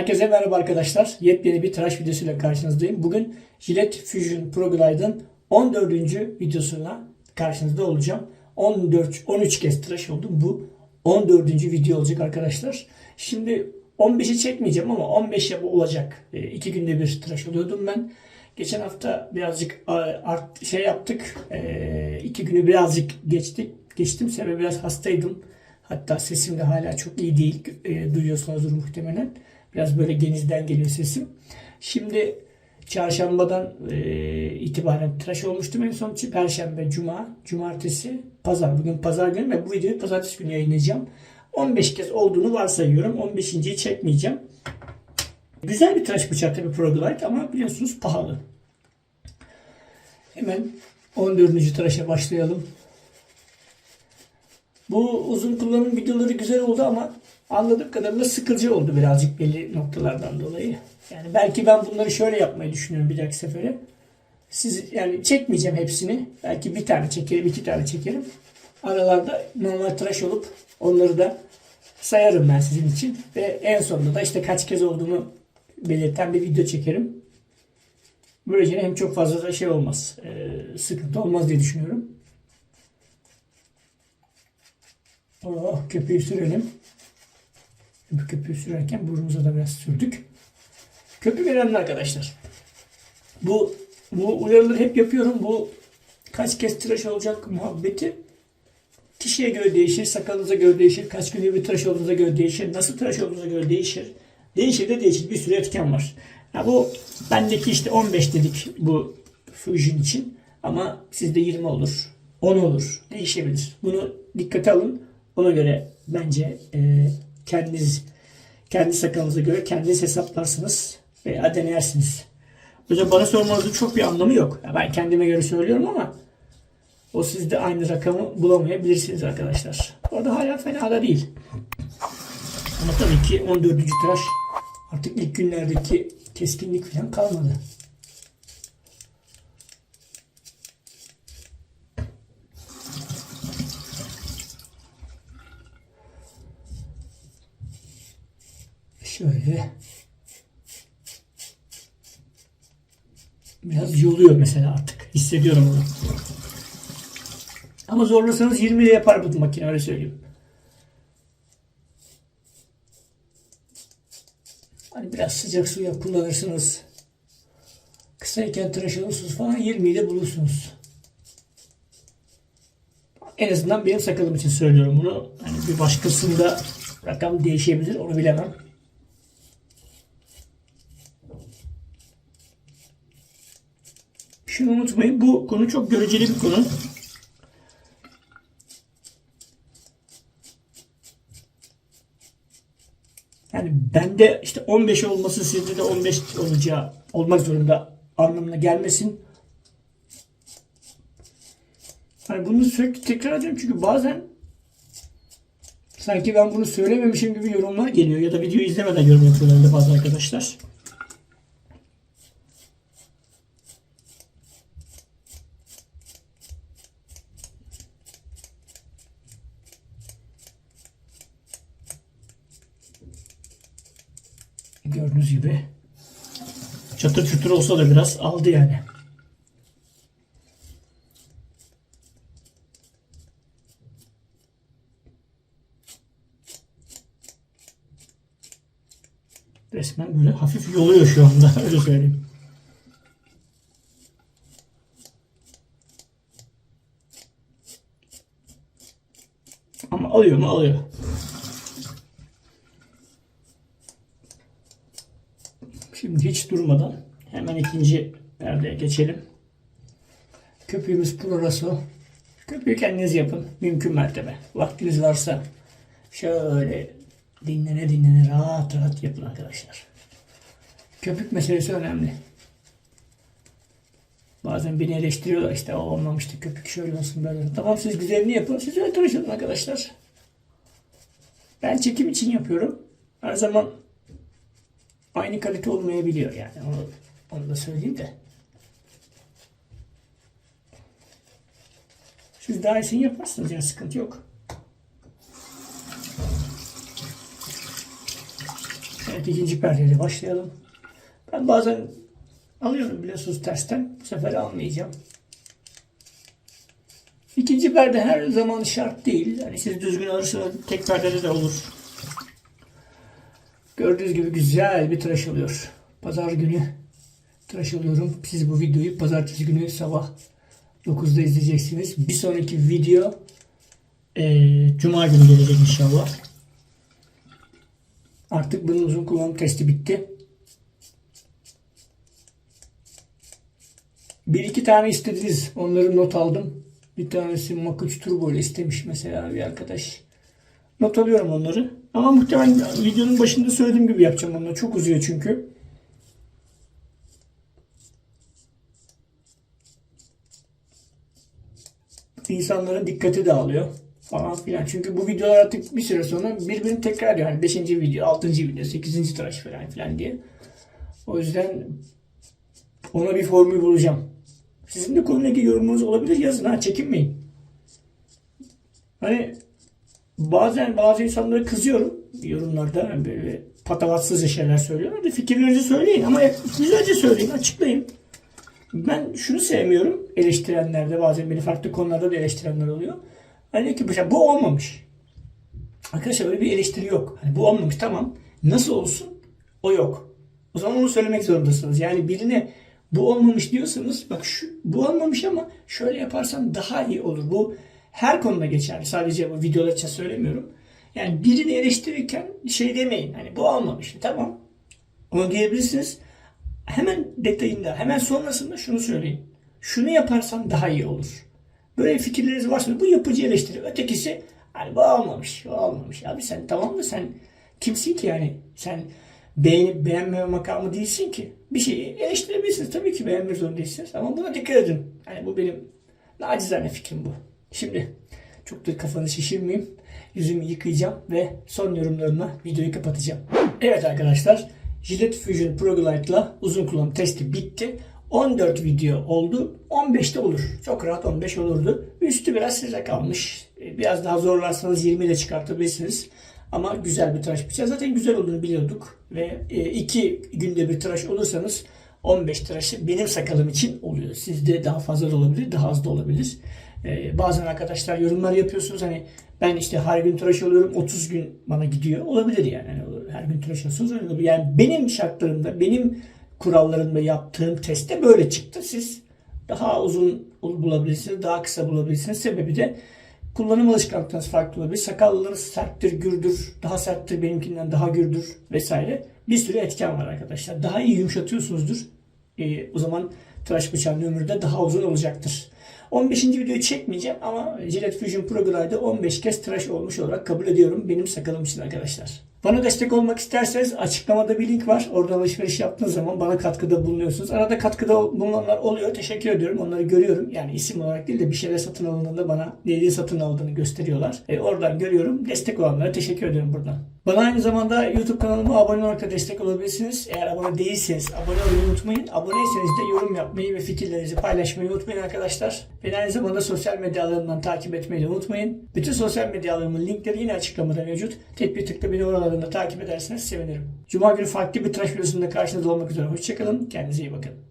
Herkese merhaba arkadaşlar. Yepyeni bir tıraş videosuyla karşınızdayım. Bugün Gillette Fusion Pro Glide'ın 14. videosuna karşınızda olacağım. 14 13 kez tıraş oldum. Bu 14. video olacak arkadaşlar. Şimdi 15'i çekmeyeceğim ama 15 ya bu olacak. 2 günde bir tıraş oluyordum ben. Geçen hafta birazcık a, art, şey yaptık. 2 günü birazcık geçtik. Geçtim sebebi biraz hastaydım. Hatta sesim de hala çok iyi değil. E, duyuyorsunuzdur muhtemelen. Biraz böyle genizden geliyor sesim. Şimdi çarşambadan e, itibaren tıraş olmuştum en son. Perşembe, cuma, cumartesi, pazar. Bugün pazar günü ve bu videoyu pazartesi günü yayınlayacağım. 15 kez olduğunu varsayıyorum. 15.yi çekmeyeceğim. Güzel bir tıraş bıçağı tabii ProGlide ama biliyorsunuz pahalı. Hemen 14. tıraşa başlayalım. Bu uzun kullanım videoları güzel oldu ama anladığım kadarıyla sıkıcı oldu birazcık belli noktalardan dolayı. Yani belki ben bunları şöyle yapmayı düşünüyorum bir dahaki sefere. Siz yani çekmeyeceğim hepsini. Belki bir tane çekerim, iki tane çekerim. Aralarda normal tıraş olup onları da sayarım ben sizin için. Ve en sonunda da işte kaç kez olduğunu belirten bir video çekerim. Böylece hem çok fazla da şey olmaz, e, sıkıntı olmaz diye düşünüyorum. Oh, köpüğü sürelim. Bu köpüğü sürerken burnumuza da biraz sürdük. Köpük önemli arkadaşlar. Bu bu uyarıları hep yapıyorum. Bu kaç kez tıraş olacak muhabbeti kişiye göre değişir, sakalınıza göre değişir, kaç günde bir tıraş olduğunuza göre değişir, nasıl tıraş olduğunuza göre değişir. Değişir de değişir. Bir sürü etken var. Ya bu bendeki işte 15 dedik bu Fusion için. Ama sizde 20 olur. 10 olur. Değişebilir. Bunu dikkate alın. Ona göre bence e, kendiniz kendi sakalınıza göre kendiniz hesaplarsınız veya deneyersiniz. Hocam bana sormanızın çok bir anlamı yok. Ben kendime göre söylüyorum ama o sizde aynı rakamı bulamayabilirsiniz arkadaşlar. Orada hala fena da değil. Ama tabii ki 14. tıraş artık ilk günlerdeki keskinlik falan kalmadı. Şöyle biraz yoluyor mesela artık. Hissediyorum onu. Ama zorlasanız 20 ile yapar bu makine öyle söyleyeyim. Hani biraz sıcak suya kullanırsınız. Kısayken tıraş olursunuz falan 20 ile bulursunuz. En azından benim sakalım için söylüyorum bunu. Hani bir başkasında rakam değişebilir onu bilemem. Şunu unutmayın bu konu çok göreceli bir konu. Yani bende işte 15 olması sizde de 15 olacağı olmak zorunda anlamına gelmesin. Hani bunu sürekli tekrar ediyorum çünkü bazen sanki ben bunu söylememişim gibi yorumlar geliyor ya da videoyu izlemeden yorum yapıyorlar bazı arkadaşlar. Gördüğünüz gibi çatır çutur olsa da biraz aldı yani. Resmen böyle hafif yoluyor şu anda öyle söyleyeyim. Ama alıyor mu alıyor. Şimdi hiç durmadan hemen ikinci perdeye geçelim. Köpüğümüz Proraso. Köpüğü kendiniz yapın. Mümkün mertebe. Vaktiniz varsa şöyle dinlene dinlene rahat rahat yapın arkadaşlar. Köpük meselesi önemli. Bazen beni eleştiriyorlar işte o olmamıştı köpük şöyle olsun böyle. Tamam siz güzelini yapın. Siz öyle olun arkadaşlar. Ben çekim için yapıyorum. Her zaman aynı kalite olmayabiliyor yani. Onu, onu da söyleyeyim de. Siz daha iyisini yaparsınız ya sıkıntı yok. Evet ikinci perdeyle başlayalım. Ben bazen alıyorum biliyorsunuz tersten. Bu sefer almayacağım. İkinci perde her zaman şart değil. Yani siz düzgün alırsanız tek perdede de olur. Gördüğünüz gibi güzel bir tıraş oluyor. Pazar günü tıraş oluyorum. Siz bu videoyu pazartesi günü sabah 9'da izleyeceksiniz. Bir sonraki video eee, Cuma günü gelecek inşallah. Artık bunun uzun kullanım testi bitti. Bir iki tane istediniz. Onları not aldım. Bir tanesi Mach 3 Turbo ile istemiş mesela bir arkadaş. Not alıyorum onları. Ama muhtemelen videonun başında söylediğim gibi yapacağım onları. Çok uzuyor çünkü. İnsanların dikkati dağılıyor falan filan. Çünkü bu videolar artık bir süre sonra birbirini tekrar. Yani 5. video, 6. video, 8. tıraş falan filan diye. O yüzden ona bir formül bulacağım. Sizin de ilgili yorumunuz olabilir. Yazın ha çekinmeyin. Hani bazen bazı insanlara kızıyorum yorumlarda hani böyle patavatsızca şeyler söylüyorlar da fikirlerinizi söyleyin ama güzelce söyleyin açıklayın. Ben şunu sevmiyorum eleştirenlerde bazen beni farklı konularda da eleştirenler oluyor. Hani ki bu olmamış. Arkadaşlar öyle bir eleştiri yok. Hani bu olmamış tamam. Nasıl olsun? O yok. O zaman onu söylemek zorundasınız. Yani birine bu olmamış diyorsanız bak şu bu olmamış ama şöyle yaparsan daha iyi olur. Bu her konuda geçerli. Sadece bu videolar için söylemiyorum. Yani birini eleştirirken şey demeyin. Hani bu olmamış. Tamam. Onu diyebilirsiniz. Hemen detayında, hemen sonrasında şunu söyleyin. Şunu yaparsan daha iyi olur. Böyle fikirleriniz varsa bu yapıcı eleştiri. Ötekisi hani bu olmamış, bu olmamış. Abi sen tamam mı sen kimsin ki yani? Sen beğenip beğenmeme makamı değilsin ki. Bir şeyi eleştirebilirsiniz. Tabii ki beğenmek zorunda değilsiniz. Ama buna dikkat edin. Yani bu benim nacizane fikrim bu. Şimdi çok da kafanı şişirmeyeyim. Yüzümü yıkayacağım ve son yorumlarımla videoyu kapatacağım. Evet arkadaşlar. Gillette Fusion Pro Glide'la uzun kullanım testi bitti. 14 video oldu. 15 de olur. Çok rahat 15 olurdu. Üstü biraz size kalmış. Biraz daha zorlarsanız 20 de çıkartabilirsiniz. Ama güzel bir tıraş bıçağı. Zaten güzel olduğunu biliyorduk. Ve 2 günde bir tıraş olursanız 15 tıraşı benim sakalım için oluyor. Sizde daha fazla da olabilir, daha az da olabilir. Ee, bazen arkadaşlar yorumlar yapıyorsunuz hani ben işte her gün tıraş oluyorum 30 gün bana gidiyor. Olabilir yani. Yani her gün tıraş olsanız öyle. Yani benim şartlarımda, benim kurallarımda yaptığım testte böyle çıktı. Siz daha uzun bulabilirsiniz, daha kısa bulabilirsiniz. Sebebi de kullanım alışkanlıklarınız farklı olabilir. Sakallarınız serttir, gürdür, daha serttir, benimkinden daha gürdür vesaire. Bir sürü etken var arkadaşlar. Daha iyi yumuşatıyorsunuzdur. Ee, o zaman tıraş bıçağının ömrü de daha uzun olacaktır. 15. videoyu çekmeyeceğim ama Gillette Fusion Pro Glide'de 15 kez tıraş olmuş olarak kabul ediyorum benim sakalım için arkadaşlar. Bana destek olmak isterseniz açıklamada bir link var. Oradan alışveriş yaptığınız zaman bana katkıda bulunuyorsunuz. Arada katkıda bulunanlar oluyor. Teşekkür ediyorum. Onları görüyorum. Yani isim olarak değil de bir şeyler satın alındığında bana neyini satın aldığını gösteriyorlar. E, oradan görüyorum. Destek olanlara teşekkür ediyorum buradan. Bana aynı zamanda YouTube kanalıma abone olarak destek olabilirsiniz. Eğer abone değilseniz abone olmayı unutmayın. Aboneyseniz de yorum yapmayı ve fikirlerinizi paylaşmayı unutmayın arkadaşlar. Beni aynı zamanda sosyal medya takip etmeyi de unutmayın. Bütün sosyal medya alanımın linkleri yine açıklamada mevcut. Tek bir tıkla beni oralarında takip ederseniz sevinirim. Cuma günü farklı bir tıraş videosunda karşınızda olmak üzere. Hoşçakalın. Kendinize iyi bakın.